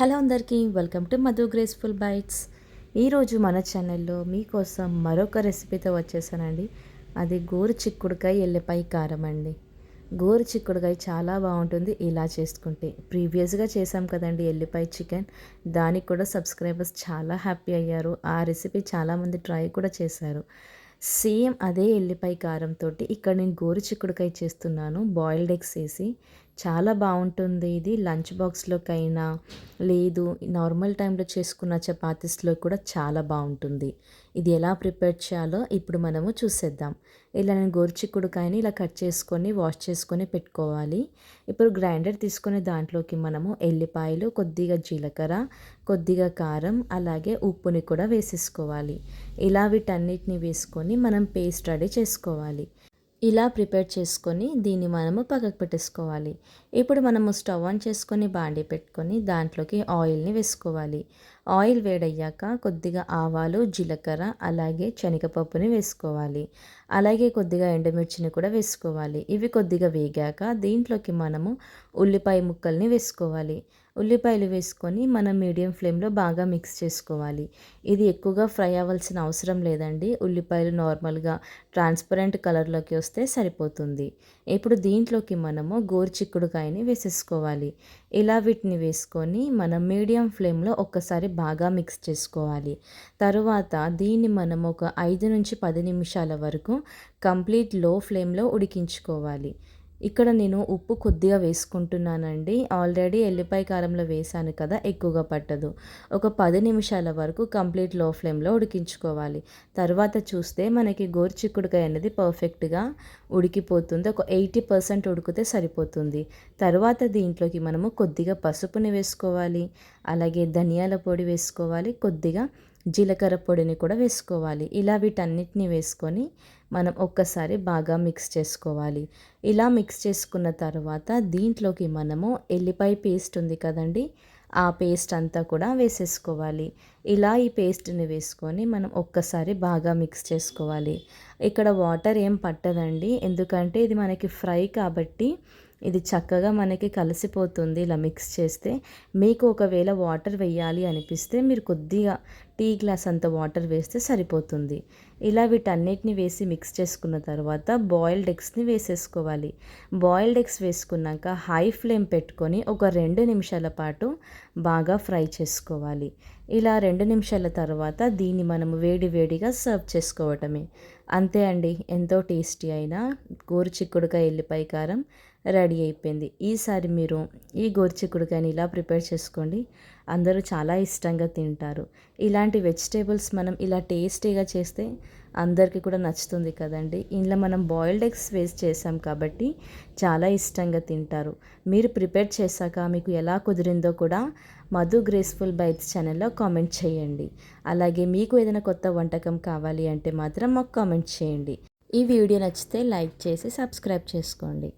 Hello అందరికీ welcome to Madhu graceful bites. ఈరోజు మన ఛానల్లో మీకోసం మరొక రెసిపీతో వచ్చేసానండి. అది గోరు చిక్కుడుకాయ ఎల్లిపాయ కారం అండి. గోరు చిక్కుడుకాయ చాలా బాగుంటుంది ఇలా చేసుకుంటే. ప్రీవియస్గా చేసాం కదండి ఎల్లిపాయ చికెన్. దానికి కూడా సబ్స్క్రైబర్స్ చాలా హ్యాపీ అయ్యారు. ఆ రెసిపీ చాలామంది ట్రై కూడా చేశారు. సేమ్ అదే ఎల్లిపాయ కారంతో ఇక్కడ నేను గోరు చిక్కుడుకాయ చేస్తున్నాను. బాయిల్డ్ ఎగ్స్ వేసి చాలా బాగుంటుంది ఇది. లంచ్ బాక్స్లోకైనా లేదు నార్మల్ టైంలో చేసుకున్న చపాతీస్లో కూడా చాలా బాగుంటుంది. ఇది ఎలా ప్రిపేర్ చేయాలో ఇప్పుడు మనము చూసేద్దాం. ఇలా నేను గోరుచిక్కుడుకాయని ఇలా కట్ చేసుకొని వాష్ చేసుకొని పెట్టుకోవాలి. ఇప్పుడు గ్రైండర్ తీసుకునే దాంట్లోకి మనము ఎల్లిపాయలు కొద్దిగా జీలకర్ర కొద్దిగా కారం అలాగే ఉప్పుని కూడా వేసేసుకోవాలి. ఇలా వీటన్నిటిని వేసుకొని మనం పేస్ట్ రెడీ చేసుకోవాలి. ఇలా ప్రిపేర్ చేసుకొని దీన్ని మనము పక్కకు పెట్టేసుకోవాలి. ఇప్పుడు మనము స్టవ్ ఆన్ చేసుకొని బాండి పెట్టుకొని దాంట్లోకి ఆయిల్ని వేసుకోవాలి. ఆయిల్ వేడయ్యాక కొద్దిగా ఆవాలు జీలకర్ర అలాగే శనగపప్పుని వేసుకోవాలి. అలాగే కొద్దిగా ఎండుమిర్చిని కూడా వేసుకోవాలి. ఇవి కొద్దిగా వేగాక దీంట్లోకి మనము ఉల్లిపాయ ముక్కల్ని వేసుకోవాలి. ఉల్లిపాయలు వేసుకొని మనం మీడియం ఫ్లేమ్లో బాగా మిక్స్ చేసుకోవాలి. ఇది ఎక్కువగా ఫ్రై అవ్వాల్సిన అవసరం లేదండి. ఉల్లిపాయలు నార్మల్గా ట్రాన్స్పరెంట్ కలర్లోకి వస్తే సరిపోతుంది. ఇప్పుడు దీంట్లోకి మనము గోరుచిక్కుడుకాయని వేసేసుకోవాలి. ఇలా వీటిని వేసుకొని మనం మీడియం ఫ్లేమ్లో ఒక్కసారి బాగా మిక్స్ చేసుకోవాలి. తరువాత దీన్ని మనం ఒక ఐదు నుంచి పది నిమిషాల వరకు కంప్లీట్లో ఫ్లేమ్లో ఉడికించుకోవాలి. ఇక్కడ నేను ఉప్పు కొద్దిగా వేసుకుంటున్నానండి. ఆల్రెడీ ఎల్లిపాయ కారంలో వేసాను కదా ఎక్కువగా పట్టదు. ఒక పది నిమిషాల వరకు కంప్లీట్లో ఫ్లేమ్లో ఉడికించుకోవాలి. తర్వాత చూస్తే మనకి గోరుచిక్కుడుకాయ అనేది పర్ఫెక్ట్గా ఉడికిపోతుంది. ఒక ఎయిటీ పర్సెంట్ ఉడికితే సరిపోతుంది. తర్వాత దీంట్లోకి మనము కొద్దిగా పసుపుని వేసుకోవాలి. అలాగే ధనియాల పొడి వేసుకోవాలి. కొద్దిగా జీలకర్ర పొడిని కూడా వేసుకోవాలి. ఇలా వీటన్నిటిని వేసుకొని మనం ఒక్కసారి బాగా మిక్స్ చేసుకోవాలి. ఇలా మిక్స్ చేసుకున్న తర్వాత దీంట్లోకి మనము ఎల్లిపాయ పేస్ట్ ఉంది కదండి ఆ పేస్ట్ అంతా కూడా వేసేసుకోవాలి. ఇలా ఈ పేస్ట్ని వేసుకొని మనం ఒక్కసారి బాగా మిక్స్ చేసుకోవాలి. ఇక్కడ వాటర్ ఏం పట్టదండి ఎందుకంటే ఇది మనకి ఫ్రై కాబట్టి ఇది చక్కగా మనకి కలిసిపోతుంది ఇలా మిక్స్ చేస్తే. మీకు ఒకవేళ వాటర్ వేయాలి అనిపిస్తే మీరు కొద్దిగా టీ గ్లాస్ అంత వాటర్ వేస్తే సరిపోతుంది. ఇలా వీటన్నిటిని వేసి మిక్స్ చేసుకున్న తర్వాత బాయిల్డ్ ఎగ్స్ని వేసేసుకోవాలి. బాయిల్డ్ ఎగ్స్ వేసుకున్నాక హై ఫ్లేమ్ పెట్టుకొని ఒక రెండు నిమిషాల పాటు బాగా ఫ్రై చేసుకోవాలి. ఇలా రెండు నిమిషాల తర్వాత దీన్ని మనము వేడి వేడిగా సర్వ్ చేసుకోవటమే. అంతే అండి ఎంతో టేస్టీ అయిన గోరుచిక్కుడుకాయ ఎల్లిపాయ కారం రెడీ అయిపోయింది. ఈసారి మీరు ఈ గోరుచిక్కుడుకాయని ఇలా ప్రిపేర్ చేసుకోండి. అందరూ చాలా ఇష్టంగా తింటారు. ఇలాంటి వెజిటేబుల్స్ మనం ఇలా టేస్టీగా చేస్తే అందరికీ కూడా నచ్చుతుంది కదండి. ఇంట్లో మనం బాయిల్డ్ ఎగ్స్ వేస్ట్ చేసాం కాబట్టి చాలా ఇష్టంగా తింటారు. మీరు ప్రిపేర్ చేశాక మీకు ఎలా కుదిరిందో కూడా మధు గ్రేస్ఫుల్ బైట్స్ ఛానల్లో కామెంట్ చేయండి. అలాగే మీకు ఏదైనా కొత్త వంటకం కావాలి అంటే మాత్రం మాకు కామెంట్ చేయండి. ఈ వీడియో నచ్చితే లైక్ చేసి సబ్స్క్రైబ్ చేసుకోండి.